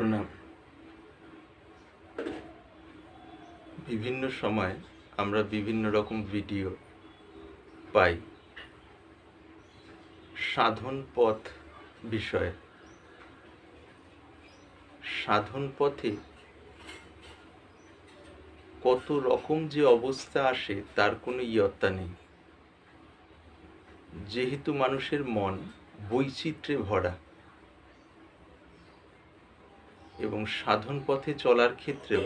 প্রণাম। বিভিন্ন সময় আমরা বিভিন্ন রকম ভিডিও পাই। সাধন পথ বিষয়ে। সাধন পথে কত রকম যে অবস্থা আসে, তার কোনো ইয়ত্তা নেই। যেহেতু মানুষের মন বৈচিত্র্যে ভরা। এবং সাধন পথে চলার ক্ষেত্রেও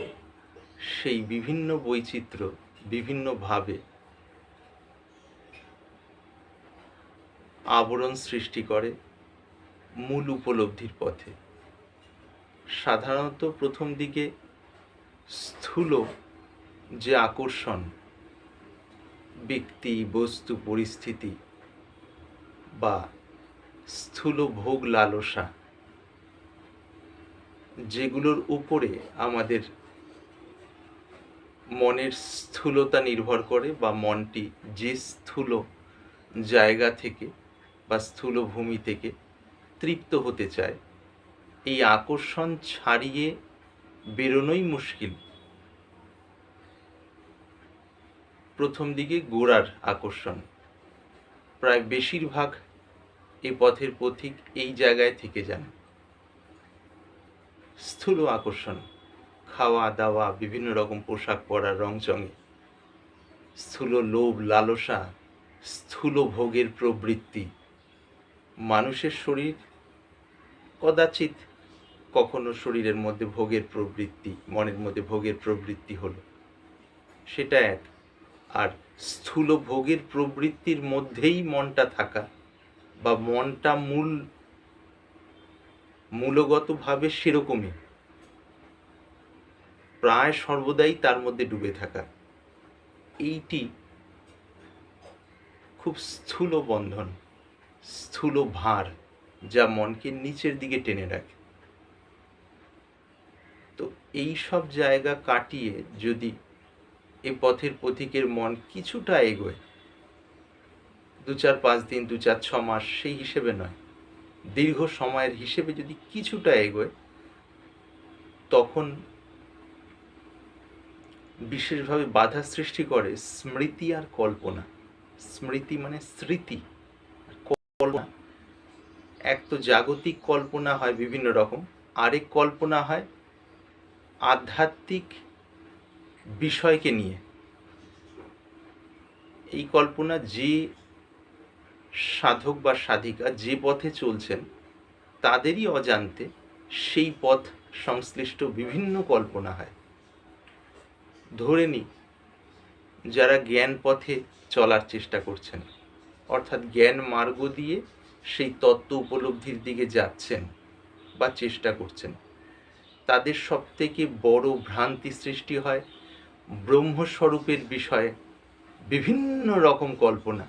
সেই বিভিন্ন বৈচিত্র্য বিভিন্নভাবে আবরণ সৃষ্টি করে মূল উপলব্ধির পথে। সাধারণত প্রথম দিকে স্থূল যে আকর্ষণ, ব্যক্তি, বস্তু, পরিস্থিতি বা স্থূল ভোগ লালসা যেগুলোর উপরে আমাদের মনের স্থূলতা নির্ভর করে বা মনটি যে স্থূল জায়গা থেকে বা স্থূল ভূমি থেকে তৃপ্ত হতে চায়, এই আকর্ষণ ছাড়িয়ে বেরোনোই মুশকিল। প্রথম দিকে গোড়ার আকর্ষণ। প্রায় বেশিরভাগ এ পথের পথিক এই জায়গায় থেকে যান। স্থূল আকর্ষণ, খাওয়া দাওয়া, বিভিন্ন রকম পোশাক পরা, রংচঙে। স্থূল লোভ, লালসা, স্থূল ভোগের প্রবৃত্তি। মানুষের শরীর কদাচিৎ কখনো শরীরের মধ্যে ভোগের প্রবৃত্তি, মনের মধ্যে ভোগের প্রবৃত্তি হলো। সেটা এক। আর স্থূল ভোগের প্রবৃত্তির মধ্যেই মনটা থাকা বা মনটা মূল মূলগতভাবে সেরকমই। প্রায় সর্বদাই তার মধ্যে ডুবে থাকা। এইটি খুব স্থূল বন্ধন, স্থূল ভার যা মনকে নিচের দিকে টেনে রাখে। তো এই সব জায়গা কাটিয়ে যদি এ পথের পথিকের মন কিছুটা এগোয়, দু চার পাঁচ দিন, দু চার ছ মাস সেই হিসেবে নয়। দীর্ঘ সময়ের হিসেবে যদি কিছুটা এগোয়, তখন বিশেষভাবে বাধা সৃষ্টি করে স্মৃতি আর কল্পনা। স্মৃতি মানে স্মৃতি কল্পনা। এক তো জাগতিক কল্পনা হয় বিভিন্ন রকম, আরেক কল্পনা হয় আধ্যাত্মিক বিষয়কে নিয়ে। এই কল্পনা যে সাধক বা সাধিকা যে পথে চলছেন, তাদেরই অজান্তে সেই পথ সংশ্লিষ্ট বিভিন্ন কল্পনা হয়। ধরে নিই, যারা জ্ঞান পথে চলার চেষ্টা করছেন, অর্থাৎ জ্ঞান মার্গ দিয়ে সেই তত্ত্ব উপলব্ধির দিকে যাচ্ছেন বা চেষ্টা করছেন, তাদের সব থেকে বড় ভ্রান্তি সৃষ্টি হয় ব্রহ্মস্বরূপের বিষয়ে বিভিন্ন রকম কল্পনা।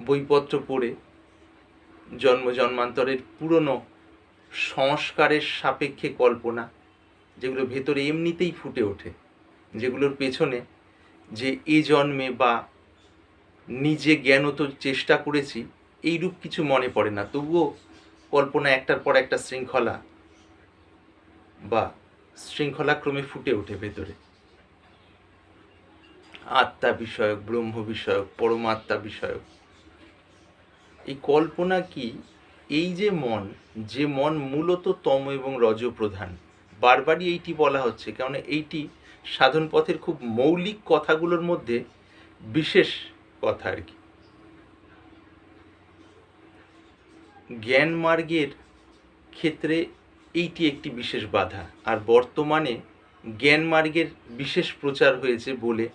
বইপত্র পড়ে জন্ম জন্মান্তরের পুরনো সংস্কারের সাপেক্ষে কল্পনা, যেগুলো ভেতরে এমনিতেই ফুটে ওঠে, যেগুলোর পেছনে যে এ জন্মে বা নিজে জ্ঞানত চেষ্টা করেছি, এইরূপ কিছু মনে পড়ে না। তবুও কল্পনা একটার পর একটা শৃঙ্খলা বা শৃঙ্খলাক্রমে ফুটে ওঠে ভেতরে। আত্মা বিষয়ক, ব্রহ্ম বিষয়ক, পরমাত্মা বিষয়ক এই কল্পনা কি? এই যে মন যে মন মূলত তম এবং রজ প্রধান। বারবারই এইটি বলা হচ্ছে, কেননা এইটি সাধন পথের খুব মৌলিক কথাগুলোর মধ্যে বিশেষ কথা আর কি। জ্ঞান মার্গের ক্ষেত্রে এইটি একটি বিশেষ বাধা, আর বর্তমানে জ্ঞান মার্গের বিশেষ প্রচার হয়েছে বলে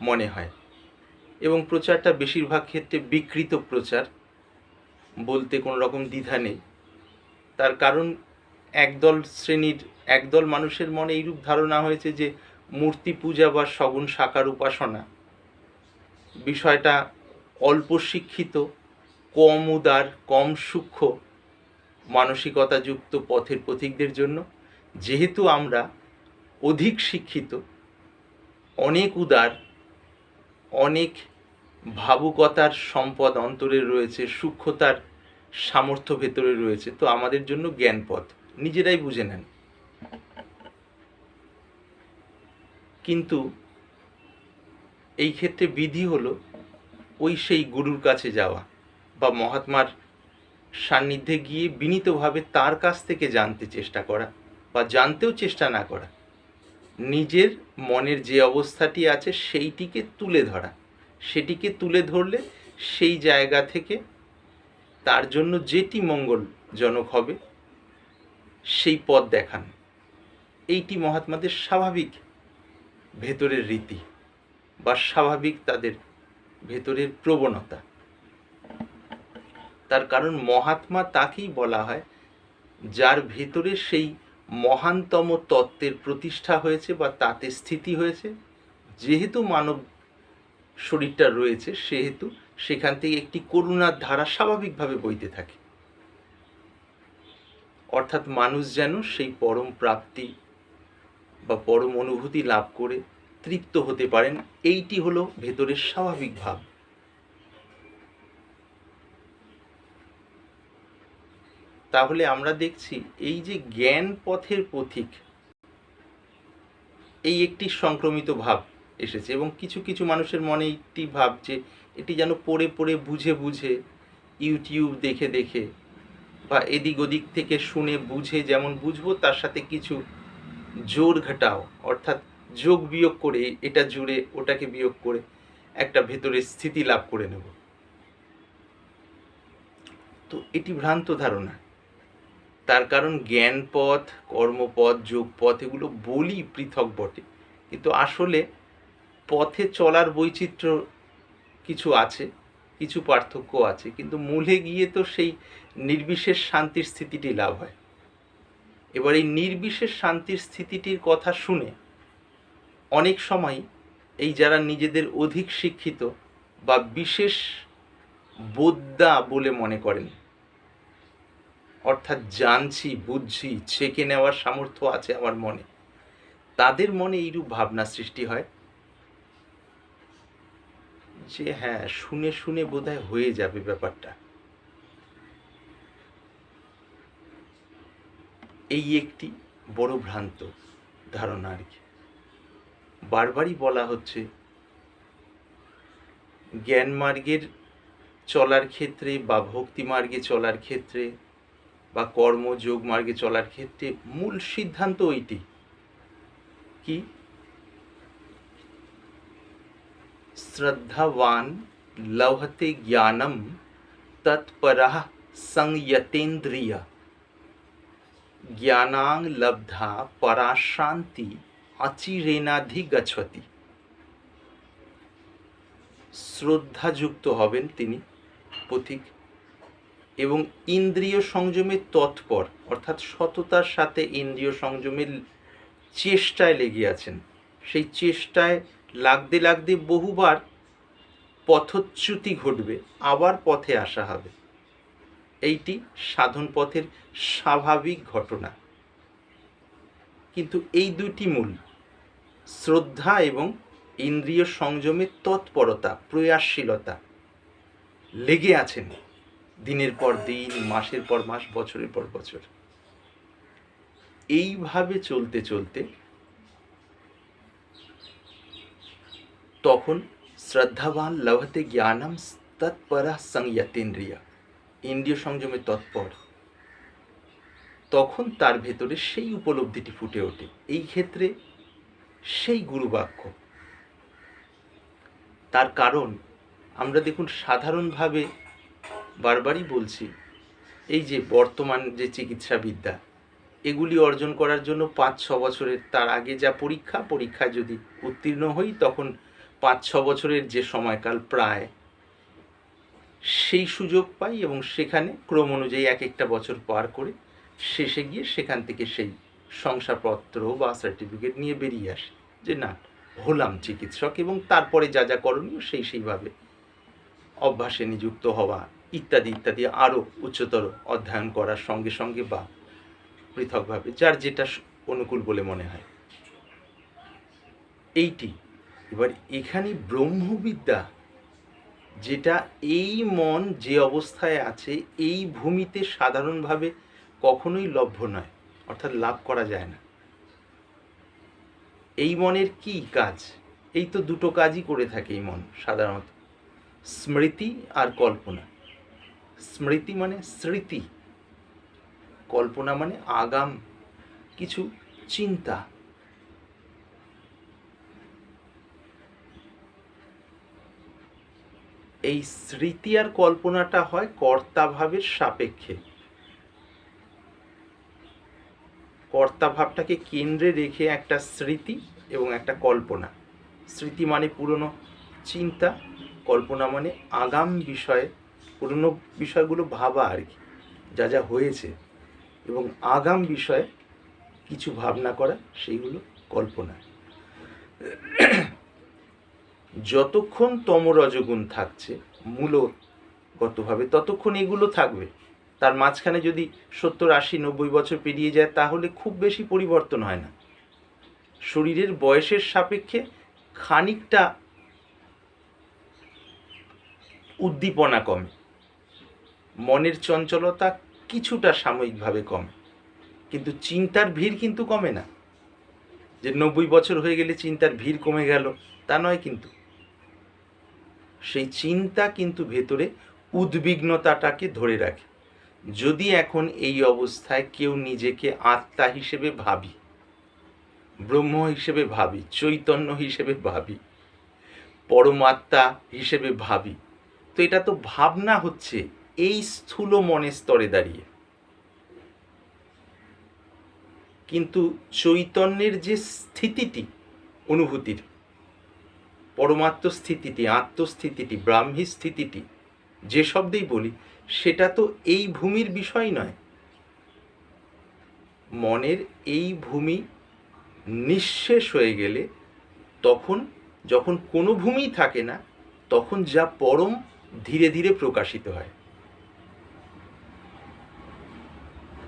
মনে হয়। এবং প্রচারটা বেশিরভাগ ক্ষেত্রে বিকৃত প্রচার। বলতে কোনো রকম দ্বিধা নেই। তার কারণ একদল শ্রেণির, একদল মানুষের মনে এইরূপ ধারণা হয়েছে যে মূর্তি পূজা বা সগুণ সাকার উপাসনা। বিষয়টা অল্প শিক্ষিত, কম উদার, কম সূক্ষ্ম, মানসিকতাযুক্ত পথের পথিকদের জন্য। যেহেতু আমরা অধিক শিক্ষিত, অনেক উদার, অনেক ভাবুকতার সম্পদ অন্তরে রয়েছে সূক্ষ্মতার সামর্থ্য ভেতরে রয়েছে, তো আমাদের জন্য জ্ঞান পথ নিজেরাই বুঝে নেন। কিন্তু এই ক্ষেত্রে বিধি হলো, ওই সেই গুরুর কাছে যাওয়া বা মহাত্মার সান্নিধ্যে গিয়ে বিনীতভাবে তার কাছ থেকে জানতে চেষ্টা করা বা জানতেও চেষ্টা না করা। নিজের মনের যে অবস্থাটি আছে সেইটিকে তুলে ধরা। সেটিকে তুলে ধরলে সেই জায়গা থেকে তার জন্য যেটি মঙ্গলজনক হবে, সেই পথ দেখান। এইটি মহাত্মাদের স্বাভাবিক ভেতরের রীতি বা স্বাভাবিক তাদের ভেতরের প্রবণতা। তার কারণ মহাত্মা তাকেই বলা হয়, যার ভেতরে সেই মহানতম তত্ত্বের প্রতিষ্ঠা হয়েছে বা তাতে স্থিতি হয়েছে। যেহেতু মানব শরীরটা রয়েছে, সেহেতু সেখান থেকে একটি করুণার ধারা স্বাভাবিকভাবে বইতে থাকে। অর্থাৎ মানুষ যেন সেই পরম প্রাপ্তি বা পরম অনুভূতি লাভ করে তৃপ্ত হতে পারেন, এইটি হলো ভেতরের স্বাভাবিক ভাব। তাহলে আমরা দেখছি এই যে জ্ঞান পথের পথিক, এই একটি সংক্রমিত ভাব। এসেছে এবং কিছু কিছু মানুষের মনে একটি ভাব যে এটি যেন পড়ে পড়ে বুঝে বুঝে ইউটিউব দেখে দেখে বা এদিক ওদিক থেকে শুনে বুঝে যেমন বুঝব, তার সাথে কিছু জোর ঘটাও। অর্থাৎ যোগ বিয়োগ করে, এটা জুড়ে ওটাকে বিয়োগ করে একটা ভেতরে স্থিতি লাভ করে নেব। তো এটি ভ্রান্ত ধারণা। তার কারণ জ্ঞান পথ কর্মপথ যোগ পথ এগুলো বলি পৃথক বটে। কিন্তু আসলে পথে চলার বৈচিত্র্য কিছু আছে, কিছু পার্থক্য আছে, কিন্তু মূলে গিয়ে তো সেই নির্বিশেষ শান্তির স্থিতিটি লাভ হয়। এবার এই নির্বিশেষ শান্তির স্থিতিটির কথা শুনে অনেক সময় এই যারা নিজেদের অধিক শিক্ষিত বা বিশেষ বোদ্ধা বলে মনে করেন, অর্থাৎ জানছি, বুঝছি, ছেকে নেওয়ার সামর্থ্য আছে আমার মনে, তাদের মনে এইরূপ ভাবনা সৃষ্টি হয় যে হ্যাঁ শুনে শুনে বোধহয় হয়ে যাবে ব্যাপারটা। এই একটি বড় ভ্রান্ত ধারণা আর কি। বারবারই বলা হচ্ছে, জ্ঞান মার্গের চলার ক্ষেত্রে বা ভক্তি মার্গে চলার ক্ষেত্রে বা কর্মযোগ মার্গে চলার ক্ষেত্রে মূল সিদ্ধান্ত ওইটি। কি? শ্রদ্ধাবান লভতে জ্ঞানম তৎপরः সংয়তেন্দ্রিয় জ্ঞানাং লব্ধা পরাশান্তি অচিরেনাধিগচ্ছতি শ্রদ্ধাযুক্ত হবেন তিনি, পথিক, এবং ইন্দ্রিয় সংযমে তৎপর, অর্থাৎ সততার সাথে ইন্দ্রিয় সংযমের চেষ্টায় লেগে আছেন। সেই চেষ্টায় লাগতে লাগতে বহুবার পথচ্যুতি ঘটবে, আবার পথে আসা হবে। এইটি সাধন পথের স্বাভাবিক ঘটনা। কিন্তু এই দুটি মূল, শ্রদ্ধা এবং ইন্দ্রিয় সংযমের তৎপরতা, প্রয়াসশীলতা লেগে আছেন দিনের পর দিন, মাসের পর মাস, বছরের পর বছর। এইভাবে চলতে চলতে তখন শ্রদ্ধাবান লভতে জ্ঞানম তৎপরা সংয়তেন্দ্রিয়া। ইন্দ্রিয় সংযমে তৎপর। তখন তার ভেতরে সেই উপলব্ধিটি ফুটে ওঠে। এই ক্ষেত্রে সেই গুরুবাক্য। তার কারণ আমরা দেখুন সাধারণভাবে বারবারই বলছি, এই যে বর্তমান যে চিকিৎসা বিদ্যা এগুলি অর্জন করার জন্য পাঁচ ছ বছরের, তার আগে যা পরীক্ষা, পরীক্ষায় যদি উত্তীর্ণ হই তখন পাঁচ ছ বছরের যে সময়কাল প্রায়, সেই সুযোগ পাই এবং সেখানে ক্রম অনুযায়ী এক একটা বছর পার করে শেষে গিয়ে সেখান থেকে সেই শংসাপত্র বা সার্টিফিকেট নিয়ে বেরিয়ে আসি যে না, হলাম চিকিৎসক এবং তারপরে যা যা করণীয় সেই সেইভাবে অভ্যাসে নিযুক্ত হওয়া ইত্যাদি ইত্যাদি আরও উচ্চতর অধ্যয়ন করার সঙ্গে সঙ্গে বা পৃথকভাবে, যার যেটা অনুকূল বলে মনে হয়। এইটি এবার এখানে ব্রহ্মবিদ্যা, যেটা এই মন যে অবস্থায় আছে, এই ভূমিতে সাধারণভাবে কখনোই লভ্য নয়, অর্থাৎ লাভ করা যায় না। এই মনের কি কাজ? এই তো দুটো কাজই করে থাকে এই মন, সাধারণত। স্মৃতি আর কল্পনা। স্মৃতি মানে স্মৃতি, কল্পনা মানে আগাম, কিছু চিন্তা। এই স্মৃতি আর কল্পনাটা হয় কর্তাভাবের সাপেক্ষে। কর্তাভাবটাকে কেন্দ্রে রেখে একটা স্মৃতি এবং একটা কল্পনা। স্মৃতি মানে পুরনো চিন্তা, কল্পনা মানে আগাম বিষয়ে, পুরনো বিষয়গুলো ভাবা আর কি, যা যা হয়েছে। এবং আগাম বিষয়ে কিছু ভাবনা করা, সেইগুলো কল্পনা। যতক্ষণ তমরজগুণ থাকছে, মূলগতভাবে ততক্ষণ এগুলো থাকবে। তার মাঝখানে যদি সত্তর, আশি, নব্বই বছর পেরিয়ে যায়, তাহলে খুব বেশি পরিবর্তন হয় না। শরীরের বয়সের সাপেক্ষে খানিকটা উদ্দীপনা কমে। মনের চঞ্চলতা কিছুটা সাময়িকভাবে কমে। কিন্তু চিন্তার ভিড় কিন্তু কমে না। যে নব্বই বছর হয়ে গেলে চিন্তার ভিড় কমে গেল, তা নয় কিন্তু। সেই চিন্তা কিন্তু ভেতরে উদ্বিগ্নতাটাকে ধরে রাখে। যদি এখন এই অবস্থায় কেউ নিজেকে আত্মা হিসেবে ভাবি, ব্রহ্ম হিসেবে ভাবি, চৈতন্য হিসেবে ভাবি, পরমাত্মা হিসেবে ভাবি, তো এটা তো ভাবনা হচ্ছে এই স্থূল মনের স্তরে দাঁড়িয়ে। কিন্তু চৈতন্যের যে স্থিতিটি, অনুভূতির পরমাত্ম স্থিতিটি, আত্মস্থিতিটি, ব্রাহ্মী স্থিতিটি, যে শব্দেই বলি, সেটা তো এই ভূমির বিষয় নয়। মনের এই ভূমি নিঃশেষ হয়ে গেলে তখন যখন কোনো ভূমি থাকে না, তখন যা পরম ধীরে ধীরে প্রকাশিত হয়।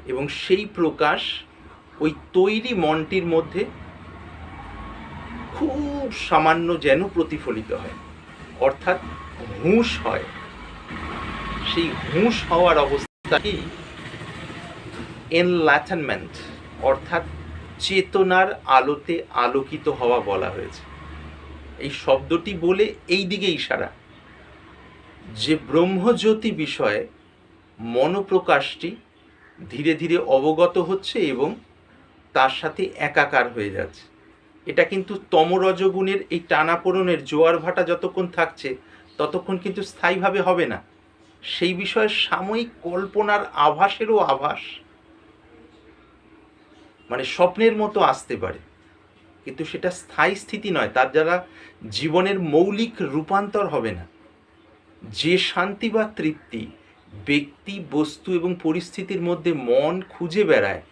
এবং সেই প্রকাশ ওই তৈরি মনটির মধ্যে খুব সামান্য যেন প্রতিফলিত হয়। অর্থাৎ হুঁশ হয়। সেই হুঁশ হওয়ার অবস্থাকেই এনলাথনমেন্ট অর্থাৎ চেতনার আলোতে আলোকিত হওয়া বলা হয়েছে। এই শব্দটি বলে এই দিকে ইশারা। যে ব্রহ্মজ্যোতি বিষয়ে মনোপ্রকাশটি ধীরে ধীরে অবগত হচ্ছে এবং তার সাথে একাকার হয়ে যাচ্ছে। এটা কিন্তু তমরজগুণের এই টানাপোড়নের জোয়ার ভাটা যতক্ষণ থাকছে, ততক্ষণ কিন্তু স্থায়ীভাবে হবে না। সেই বিষয়ে সাময়িক কল্পনার আভাসেরও আভাস। মানে স্বপ্নের মতো আসতে পারে। কিন্তু সেটা স্থায়ী স্থিতি নয়, তার দ্বারা জীবনের মৌলিক রূপান্তর হবে না। যে শান্তি বা তৃপ্তি ব্যক্তি, বস্তু এবং পরিস্থিতির মধ্যে মন খুঁজে বেড়ায়,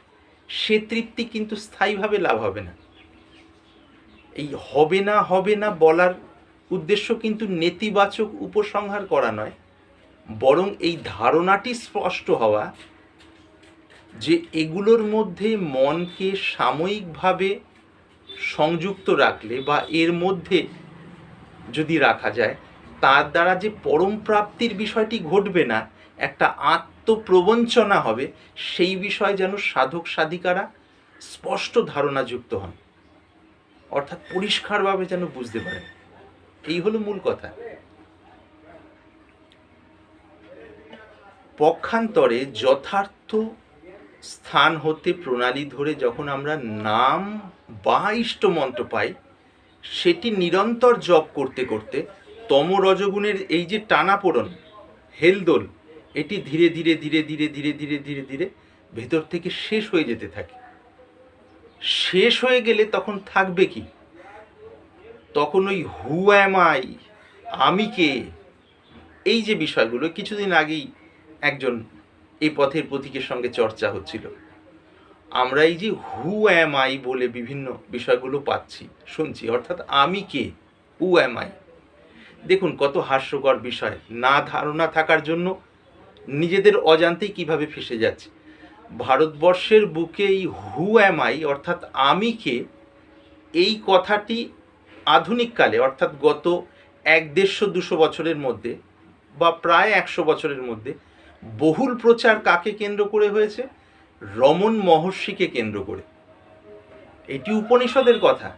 সে তৃপ্তি কিন্তু স্থায়ীভাবে লাভ হবে না। এই হবে না হবে না বলার উদ্দেশ্য কিন্তু নেতিবাচক উপসংহার করা নয়। বরং এই ধারণাটি স্পষ্ট হওয়া যে এগুলোর মধ্যে মনকে সাময়িকভাবে সংযুক্ত রাখলে বা এর মধ্যে যদি রাখা যায়, তার দ্বারা যে পরম প্রাপ্তির বিষয়টি ঘটবে না, একটা আত্মপ্রবঞ্চনা হবে, সেই বিষয়ে যেন সাধক সাধিকারা স্পষ্ট ধারণাযুক্ত হন। অর্থাৎ পরিষ্কারভাবে যেন বুঝতে পারেন। এই হলো মূল কথা। পক্ষান্তরে যথার্থ স্থান হতে প্রণালী ধরে যখন আমরা নাম বা ইষ্ট মন্ত্র পাই, সেটি নিরন্তর জপ করতে করতে তম রজগুণের এই যে টানাপোড়ন, হেলদোল, এটি ধীরে ধীরে ধীরে ধীরে ধীরে ধীরে ধীরে ধীরে ভেতর থেকে শেষ হয়ে যেতে থাকে। শেষ হয়ে গেলে তখন থাকবে কি? তখন ওই হু অ্যাম আই আমি কে? এই যে বিষয়গুলো কিছুদিন আগেই একজন এই পথের প্রতীকের সঙ্গে চর্চা হচ্ছিল। আমরা এই যে হু অ্যাম আই বলে বিভিন্ন বিষয়গুলো পাচ্ছি, শুনছি, অর্থাৎ আমি কে? হু অ্যাম আই দেখুন কত হাস্যকর বিষয়। না ধারণা থাকার জন্য নিজেদের অজান্তেই কীভাবে ফেসে যাচ্ছে। ভারতবর্ষের বুকে এই হু অ্যাম আই অর্থাৎ আমি কে, এই কথাটি আধুনিককালে, অর্থাৎ গত এক দেড়শো দুশো বছরের মধ্যে বা প্রায় একশো বছরের মধ্যে, বহুল প্রচার কাকে কেন্দ্র করে হয়েছে? রমন মহর্ষিকে কেন্দ্র করে। এটি উপনিষদের কথা।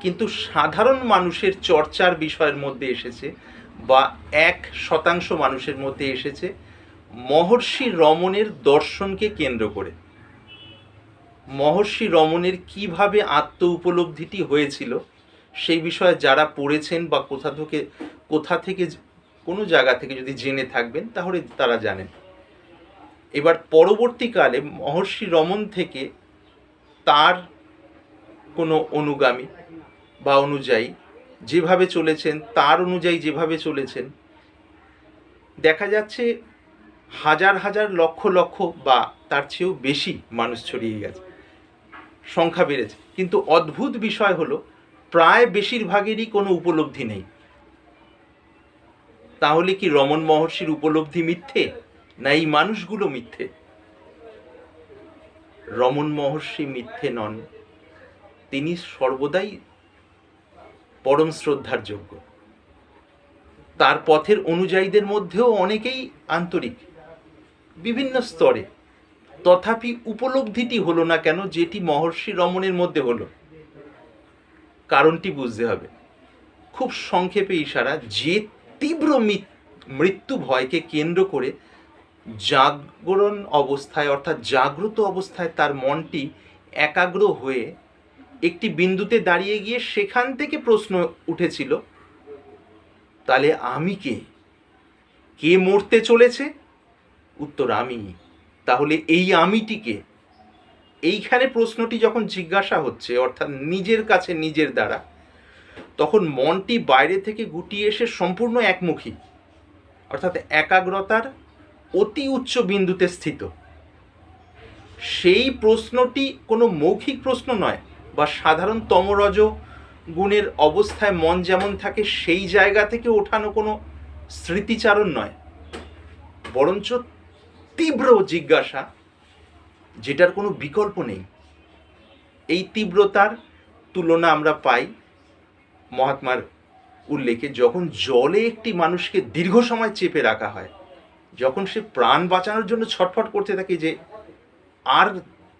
কিন্তু সাধারণ মানুষের চর্চার বিষয়ের মধ্যে এসেছে বা এক শতাংশ মানুষের মধ্যে এসেছে মহর্ষি রমণের দর্শনকে কেন্দ্র করে। মহর্ষি রমণের কীভাবে আত্ম উপলব্ধিটি হয়েছিল, সেই বিষয়ে যারা পড়েছেন বা কোথা থেকে কোথা থেকে কোনো জায়গা থেকে যদি জেনে থাকবেন, তাহলে তারা জানেন। এবার পরবর্তীকালে মহর্ষি রমণ থেকে তার কোনো অনুগামী বা অনুযায়ী যেভাবে চলেছেন, তার অনুযায়ী যেভাবে চলেছেন, দেখা যাচ্ছে হাজার হাজার লক্ষ লক্ষ বা তার চেয়েও বেশি মানুষ ছড়িয়ে গেছে। সংখ্যা বেড়েছে। কিন্তু অদ্ভুত বিষয় হলো, প্রায় বেশিরভাগেরই কোনো উপলব্ধি নেই। তাহলে কি রমন মহর্ষির উপলব্ধি মিথ্যে, না এই মানুষগুলো মিথ্যে? রমন মহর্ষি মিথ্যে নন। তিনি সর্বদাই পরম শ্রদ্ধার যোগ্য। তার পথের অনুযায়ীদের মধ্যেও অনেকেই আন্তরিক। বিভিন্ন স্তরে। তথাপি উপলব্ধিটি হলো না কেন, যেটি মহর্ষি রমণের মধ্যে হলো। কারণটি বুঝতে হবে। খুব সংক্ষেপে ইশারা, যে তীব্র মৃত্যু ভয়কে কেন্দ্র করে জাগরণ অবস্থায়, অর্থাৎ জাগ্রত অবস্থায় তার মনটি একাগ্র হয়ে একটি বিন্দুতে দাঁড়িয়ে গিয়ে সেখান থেকে প্রশ্ন উঠেছিল, তাহলে আমি কে? কে মরতে চলেছে? উত্তর আমি। তাহলে এই আমিটিকে, এইখানে প্রশ্নটি যখন জিজ্ঞাসা হচ্ছে, অর্থাৎ নিজের কাছে নিজের দ্বারা, তখন মনটি বাইরে থেকে গুটিয়ে এসে সম্পূর্ণ একমুখী। অর্থাৎ একাগ্রতার অতি উচ্চ বিন্দুতে স্থিত। সেই প্রশ্নটি কোনো মৌখিক প্রশ্ন নয়, বা সাধারণ তমরজ গুণের অবস্থায় মন যেমন থাকে, সেই জায়গা থেকে ওঠানো কোনো স্মৃতিচারণ নয়। বরঞ্চ তীব্র জিজ্ঞাসা, যেটার কোনো বিকল্প নেই। এই তীব্রতার তুলনা আমরা পাই মহাত্মার উল্লেখে, যখন জলে একটি মানুষকে দীর্ঘ সময় চেপে রাখা হয়, যখন সে প্রাণ বাঁচানোর জন্য ছটফট করতে থাকে যে, আর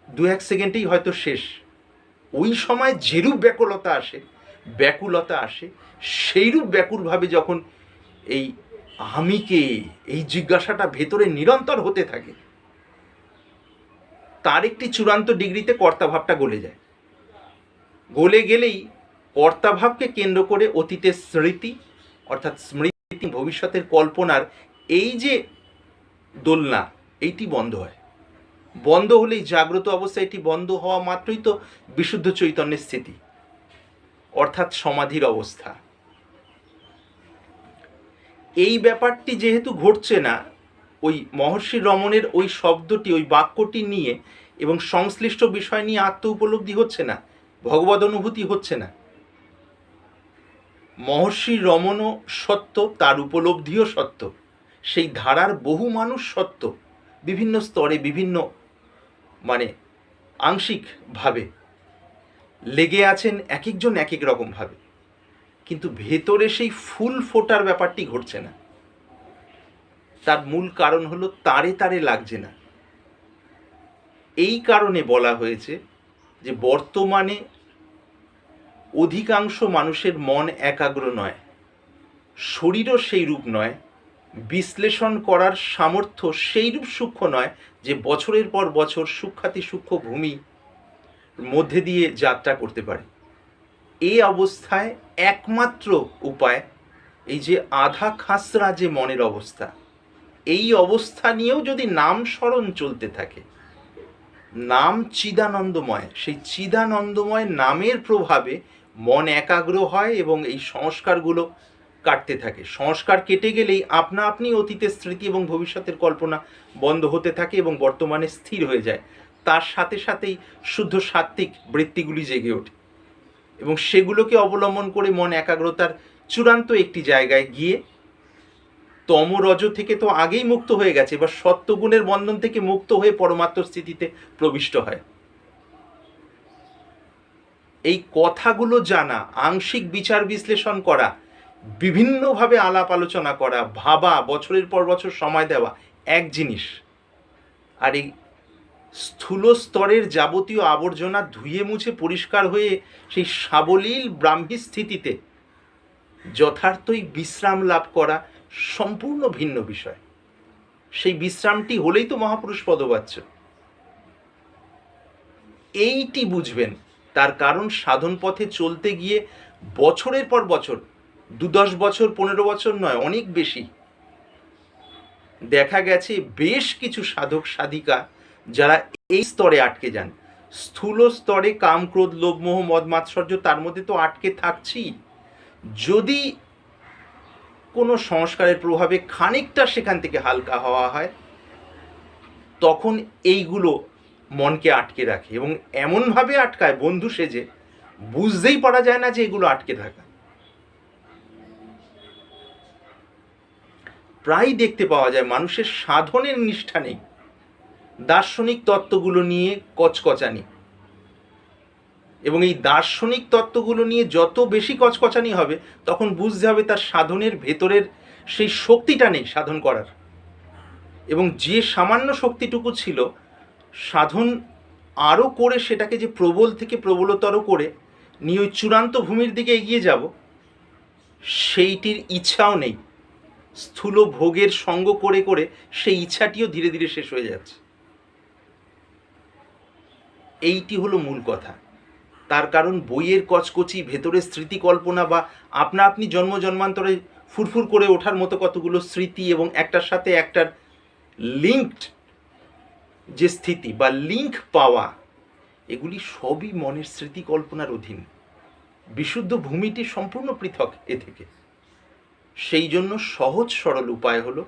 দু এক সেকেন্ডেই হয়তো শেষ। ওই সময় যেরূপ ব্যাকুলতা আসে ব্যাকুলতা আসে, সেইরূপ ব্যাকুলভাবে যখন এই আমিকে এই জিজ্ঞাসাটা ভেতরে নিরন্তর হতে থাকে? তার একটি চূড়ান্ত ডিগ্রিতে কর্তাভাবটা গলে যায়। গলে গেলেই কর্তাভাবকে কেন্দ্র করে অতীতের স্মৃতি, অর্থাৎ স্মৃতি, ভবিষ্যতের কল্পনার এই যে দোলনা, এইটি বন্ধ হয়। বন্ধ হলেই জাগ্রত অবস্থায় এটি বন্ধ হওয়া মাত্রই তো বিশুদ্ধ চৈতন্যের স্থিতি, অর্থাৎ সমাধির অবস্থা। এই ব্যাপারটি যেহেতু ঘটছে না, ওই মহর্ষি রমণের ওই শব্দটি, ওই বাক্যটি নিয়ে এবং সংশ্লিষ্ট বিষয় নিয়ে আত্ম উপলব্ধি হচ্ছে না, ভগবদ অনুভূতি হচ্ছে না। মহর্ষি রমণও সত্য, তার উপলব্ধিও সত্য। সেই ধারার বহু মানুষ সত্য, বিভিন্ন স্তরে, বিভিন্ন মানে আংশিকভাবে লেগে আছেন এক একজন এক এক রকমভাবে কিন্তু ভেতরে সেই ফুল ফোটার ব্যাপারটি ঘটছে না। তার মূল কারণ হলো তারে তারে লাগছে না। এই কারণে বলা হয়েছে যে বর্তমানে অধিকাংশ মানুষের মন একাগ্র নয়, শরীরও সেই রূপ নয়, বিশ্লেষণ করার সামর্থ্য সেইরূপ সূক্ষ্ম নয় যে বছরের পর বছর সূক্ষাতি সূক্ষ্ম ভূমি মধ্যে দিয়ে যাত্রা করতে পারে। এই অবস্থায় একমাত্র উপায় এই যে আধা খাসরা যে মনের অবস্থা, এই অবস্থা নিয়েও যদি নাম স্মরণ চলতে থাকে, নাম চিদানন্দময়, সেই চিদানন্দময় নামের প্রভাবে মন একাগ্র হয় এবং এই সংস্কারগুলো কাটতে থাকে। সংস্কার কেটে গেলেই আপনা আপনি অতীতের স্মৃতি এবং ভবিষ্যতের কল্পনা বন্ধ হতে থাকে এবং বর্তমানে স্থির হয়ে যায়। তার সাথে সাথেই শুদ্ধ সাত্ত্বিক বৃত্তিগুলি জেগে ওঠে। এবং সেগুলোকে অবলম্বন করে মন একাগ্রতার চূড়ান্ত একটি জায়গায় গিয়ে তমরজ থেকে তো আগেই মুক্ত হয়ে গেছে, এবার সত্যগুণের বন্ধন থেকে মুক্ত হয়ে পরমাত্ম স্থিতিতে প্রবিষ্ট হয়। এই কথাগুলো জানা, আংশিক বিচার বিশ্লেষণ করা, বিভিন্নভাবে আলাপ আলোচনা করা, ভাবা, বছরের পর বছর সময় দেওয়া, এক জিনিস। আর এই স্থূল স্তরের যাবতীয় আবর্জনা ধুয়ে মুছে পরিষ্কার হয়ে সেই সাবলীল ব্রাহ্মী স্থিতিতে যথার্থই বিশ্রাম লাভ করা সম্পূর্ণ ভিন্ন বিষয়। সেই বিশ্রামটি হলেই তো মহাপুরুষ পদবাচ্য। এইটি বুঝবেন, তার কারণ সাধন পথে চলতে গিয়ে বছরের পর বছর দু দশ বছর, পনেরো বছর নয়, অনেক বেশি। দেখা গেছে বেশ কিছু সাধক সাধিকা যারা এই স্তরে আটকে যান। স্থূল স্তরে কাম, ক্রোধ, লোভ, মোহ, মদ, মাৎসর্য তার মধ্যে তো আটকে থাকছি যদি কোনো সংস্কারের প্রভাবে খানিকটা সেখান থেকে হালকা হওয়া হয়, তখন এইগুলো মনকে আটকে রাখে এবং এমনভাবে আটকায় বন্ধু সেজে, বুঝতেই পারা যায় না যে এগুলো আটকে থাকা। প্রায় দেখতে পাওয়া যায় মানুষের সাধনের নিষ্ঠা নেই। দার্শনিক তত্ত্বগুলো নিয়ে কচকচানি। এবং এই দার্শনিক তত্ত্বগুলো নিয়ে যত বেশি কচকচানি হবে, তখন বুঝতে হবে তার সাধনের ভেতরের সেই শক্তিটা নেই সাধন করার। এবং যে সামান্য শক্তিটুকু ছিল, সাধন আরও করে সেটাকে যে প্রবল থেকে প্রবলতর করে নিয়ে ওই চূড়ান্ত ভূমির দিকে এগিয়ে যাব, সেইটির ইচ্ছাও নেই। স্থূল ভোগের সঙ্গ করে করে সেই ইচ্ছাটিও ধীরে ধীরে শেষ হয়ে যাচ্ছে। এইটি হলো মূল কথা। তার কারণ বইয়ের কচকচি ভেতরে স্মৃতিকল্পনা বা আপনা আপনি জন্ম জন্মান্তরে ফুরফুর করে ওঠার মতো কতগুলো স্মৃতি এবং একটার সাথে একটার লিঙ্কড যে স্থিতি বা লিঙ্ক পাওয়া, এগুলি সবই মনের স্মৃতিকল্পনার অধীন। বিশুদ্ধ ভূমিটি সম্পূর্ণ পৃথক এ থেকে। সেই জন্য সহজ সরল উপায় হলো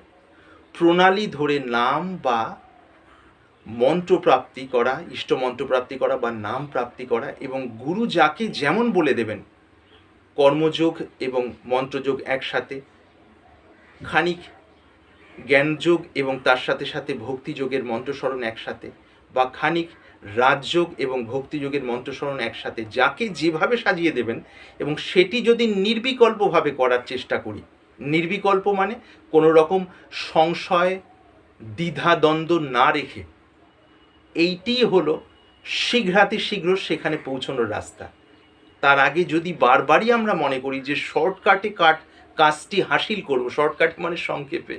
প্রণালী ধরে নাম বা মন্ত্র প্রাপ্তি করা ইষ্ট মন্ত্র প্রাপ্তি করা বা নাম প্রাপ্তি করা এবং গুরু যাকে যেমন বলে দেবেন, কর্মযোগ এবং মন্ত্রযোগ একসাথে, খানিক জ্ঞানযোগ এবং তার সাথে সাথে ভক্তিযোগের মন্ত্রস্মরণ একসাথে বা খানিক রাজযোগ এবং ভক্তিযোগের মন্ত্রস্মরণ একসাথে, যাকে যেভাবে সাজিয়ে দেবেন এবং সেটি যদি নির্বিকল্পভাবে করার চেষ্টা করি, নির্বিকল্প মানে কোনো রকম সংশয় দ্বিধা দ্বন্দ্ব না রেখে এইটি হলো শীঘ্রাতি শীঘ্র সেখানে পৌঁছানোর রাস্তা। তার আগে যদি বারবারই আমরা মনে করি যে শর্টকাটে কাট কাজটি হাসিল করব, শর্টকাট মানে সংক্ষেপে,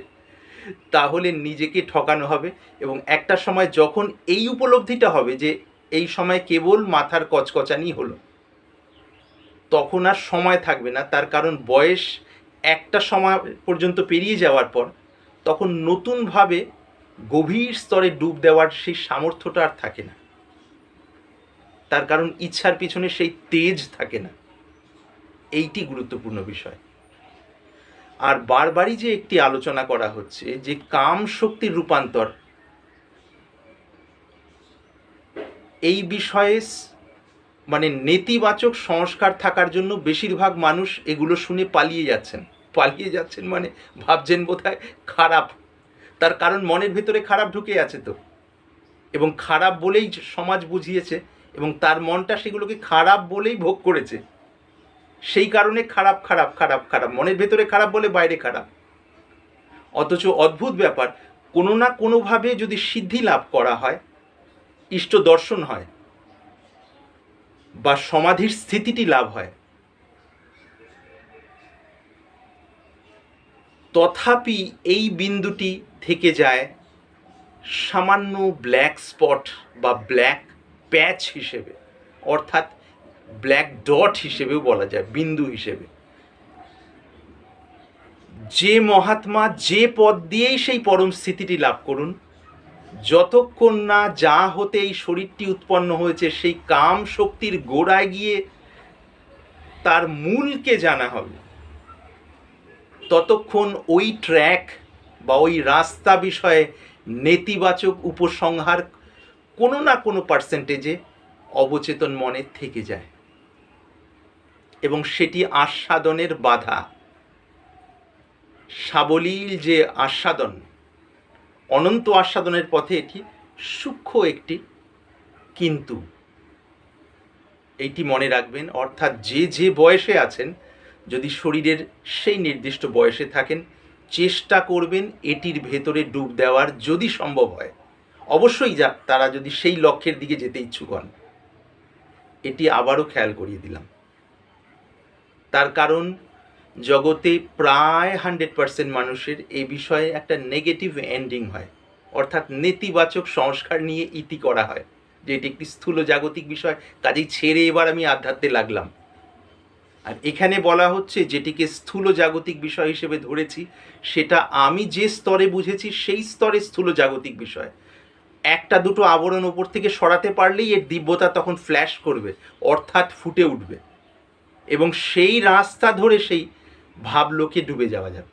তাহলে নিজেকে ঠকানো হবে এবং একটা সময় যখন এই উপলব্ধিটা হবে যে এই সময় কেবল মাথার কচকচানি হলো, তখন আর সময় থাকবে না। তার কারণ বয়স একটা সময় পর্যন্ত পেরিয়ে যাওয়ার পর, তখন নতুনভাবে গভীর স্তরে ডুব দেওয়ার সেই সামর্থ্যটা আর থাকে না। তার কারণ ইচ্ছার পিছনে সেই তেজ থাকে না। এইটি গুরুত্বপূর্ণ বিষয়। আর বারবারই যে একটি আলোচনা করা হচ্ছে যে কাম শক্তির রূপান্তর, এই বিষয়ে মানে নেতিবাচক সংস্কার থাকার জন্য বেশিরভাগ মানুষ এগুলো শুনে পালিয়ে যাচ্ছেন। পালিয়ে যাচ্ছেন মানে ভাবছেন বোধহয় খারাপ। তার কারণ মনের ভেতরে খারাপ ঢুকে আছে তো। এবং খারাপ বলেই সমাজ বুঝিয়েছে এবং তার মনটা সেগুলোকে খারাপ বলেই ভোগ করেছে। সেই কারণে খারাপ খারাপ খারাপ খারাপ। মনের ভেতরে খারাপ বলে বাইরে খারাপ। অথচ অদ্ভুত ব্যাপার, কোনো না কোনোভাবে যদি সিদ্ধি লাভ করা হয়, ইষ্ট দর্শন হয়, বা সমাধির স্থিতিটি লাভ হয়, তথাপি এই বিন্দুটি থেকে যায় সামান্য ব্ল্যাক স্পট বা ব্ল্যাক প্যাচ হিসেবে, অর্থাৎ ব্ল্যাক ডট হিসেবেও বলা যায়, বিন্দু হিসেবে। যে মহাত্মা যে পদ দিয়েই সেই পরম স্থিতিটি লাভ করুন, যতক্ষণ না যা হতে এই শরীরটি উৎপন্ন হয়েছে, সেই কাম শক্তির গোড়ায় গিয়ে তার মূলকে জানা হবে। ততক্ষণ ওই ট্র্যাক বা ওই রাস্তা বিষয়ে নেতিবাচক উপসংহার কোনো না কোনো পার্সেন্টেজে অবচেতন মনে থেকে যায়। এবং সেটি আস্বাদনের বাধা। সাবলীল যে আস্বাদন, অনন্ত আস্বাদনের পথে এটি সূক্ষ্ম একটি, কিন্তু এইটি মনে রাখবেন, অর্থাৎ যে যে বয়সে আছেন, যদি শরীরের সেই নির্দিষ্ট বয়সে থাকেন চেষ্টা করবেন এটির ভেতরে ডুব দেওয়ার যদি সম্ভব হয়। অবশ্যই যা তারা যদি সেই লক্ষ্যের দিকে যেতে ইচ্ছুক হন। এটি আবারও খেয়াল করিয়ে দিলাম। তার কারণ, জগতে প্রায় হান্ড্রেড পার্সেন্ট মানুষের এই বিষয়ে একটা নেগেটিভ এন্ডিং হয়। অর্থাৎ নেতিবাচক সংস্কার নিয়ে ইতি করা হয় যে এটি একটি স্থূল জাগতিক বিষয়। কাজেই ছেড়ে এবার আমি আধ্যাত্মে লাগলাম। আর এখানে বলা হচ্ছে যেটিকে স্থূল জাগতিক বিষয় হিসেবে ধরেছি, সেটা আমি যে স্তরে বুঝেছি সেই স্তরে স্থূল জাগতিক বিষয়। একটা দুটো আবরণ ওপর থেকে সরাতে পারলেই এর দিব্যতা তখন ফ্ল্যাশ করবে, অর্থাৎ ফুটে উঠবে। এবং সেই রাস্তা ধরে সেই ভাবলোকে ডুবে যাওয়া যাবে।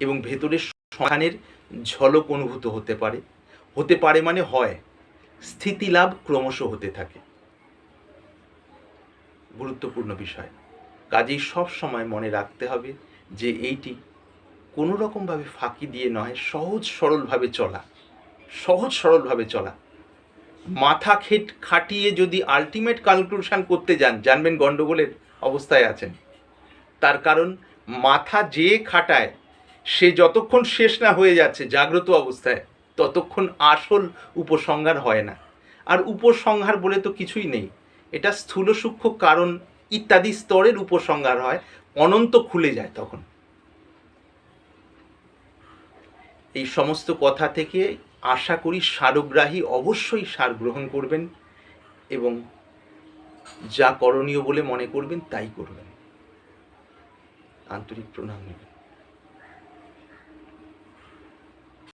এবং ভেতরে সমাধানের ঝলক অনুভূত হতে পারে। হতে পারে মানে হয় স্থিতিলাভ ক্রমশ হতে থাকে। গুরুত্বপূর্ণ বিষয়। কাজেই সব সময় মনে রাখতে হবে যে এইটি কোনো রকমভাবে ফাঁকি দিয়ে নয়, সহজ সরলভাবে চলা। সহজ সরলভাবে চলা। মাথা খেট খাটিয়ে যদি আলটিমেট ক্যালকুলেশন করতে যান, জানবেন গণ্ডগোলের অবস্থায় আছেন। তার কারণ, মাথা যে খাটায়, সে যতক্ষণ শেষ না হয়ে যাচ্ছে জাগ্রত অবস্থায়, ততক্ষণ আসল উপসংহার হয় না। আর উপসংহার বলে তো কিছুই নেই। এটা স্থূল সূক্ষ্ম কারণ ইত্যাদি স্তরের উপসংহার হয়, অনন্ত খুলে যায় তখন। এই সমস্ত কথা থেকে আশা করি সারগ্রাহী অবশ্যই সার গ্রহণ করবেন এবং যা করণীয় বলে মনে করবেন তাই করবেন। আন্তরিক প্রণাম। নেবেন